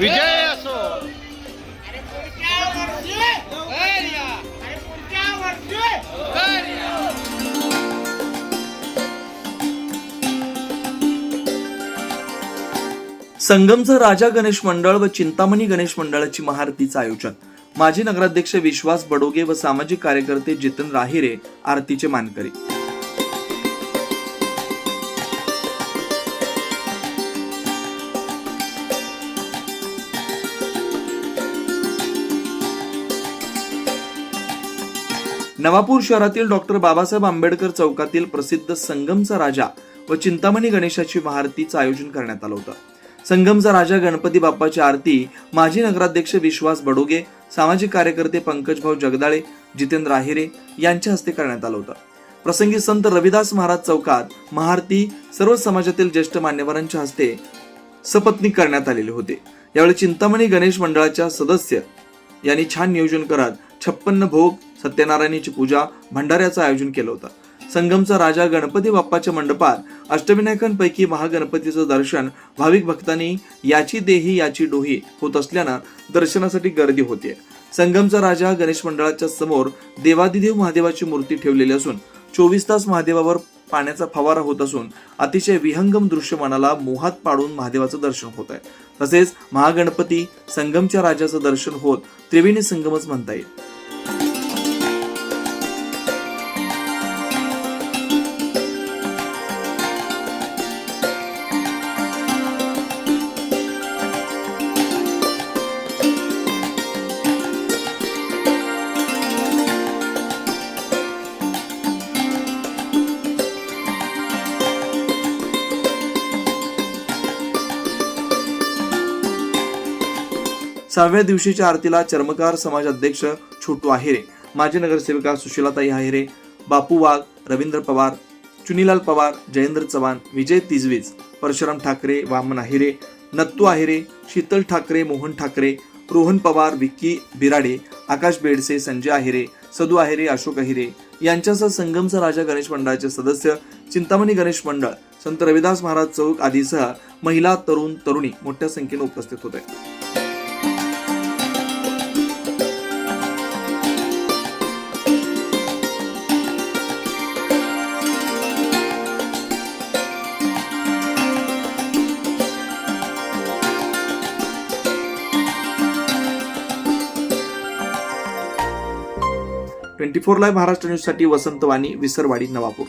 विजय असो. अरे पुढच्या वर्षी अरे पुढच्या वर्षी संगमचं राजा गणेश मंडळ व चिंतामणी गणेश मंडळाची महाआरतीचं आयोजन. माजी नगराध्यक्ष विश्वास बडोगे व सामाजिक कार्यकर्ते जितन राहिरे आरतीचे मानकरी. नवापूर शहरातील डॉक्टर बाबासाहेब आंबेडकर चौकातील प्रसिद्ध संगमचा राजा व चिंतामणी गणेशाची महाआरतीचं आयोजन करण्यात आलं होतं. संगमचा राजा गणपती बाप्पाची आरती माजी नगराध्यक्ष विश्वास बडोगे सामाजिक कार्यकर्ते पंकजभाऊ जगदाळे जितेंद्र आहिरे यांच्या हस्ते करण्यात आलं होतं. प्रसंगी संत रविदास महाराज चौकात महाआरती सर्व समाजातील ज्येष्ठ मान्यवरांच्या हस्ते सपत्नीक करण्यात आलेले होते. यावेळी चिंतामणी गणेश मंडळाच्या सदस्य यांनी छान नियोजन करत छप्पन्न भोग सत्यनारायणीची पूजा भंडाऱ्याचं आयोजन केलं होतं. संगमचा राजा गणपती बाप्पाच्या मंडपात अष्टविनायकांपैकी महागणपतीचं दर्शन भाविक भक्तांनी याची देही याची डोही होत असल्यानं दर्शनासाठी गर्दी होते संगमचा राजा गणेश मंडळाच्या समोर देवादिदेव महादेवाची मूर्ती ठेवलेली असून चोवीस तास महादेवावर पाण्याचा फवारा होत असून अतिशय विहंगम दृश्य मनाला मोहात पाडून महादेवाचं दर्शन होत आहे तसेच महागणपती संगमच्या राजाचं दर्शन होत त्रिवेणी संगमच म्हणता येईल. सहाव्या दिवशीच्या आरतीला चर्मकार समाज अध्यक्ष छोटू आहिरे माजी नगरसेविका सुशीलाताई आहिरे बापू वाघ रवींद्र पवार चुनीलाल पवार जयेंद्र चव्हाण विजय तिजवीज परशुराम ठाकरे वामन आहिरे नत्तू आहिरे शीतल ठाकरे मोहन ठाकरे रोहन पवार विक्की बिराडे आकाश बेडसे संजय आहिरे सदू आहिरे अशोक आहिरे यांच्यासह संगमचा राजा गणेश मंडळाचे सदस्य चिंतामणी गणेश मंडळ संत रविदास महाराज चौक आदीसह महिला तरुण तरुणी मोठ्या संख्येने उपस्थित होते. ट्वेंटी फोर लाईव्ह महाराष्ट्र न्यूजसाठी वसंत वाणी विसरवाडी नवापूर.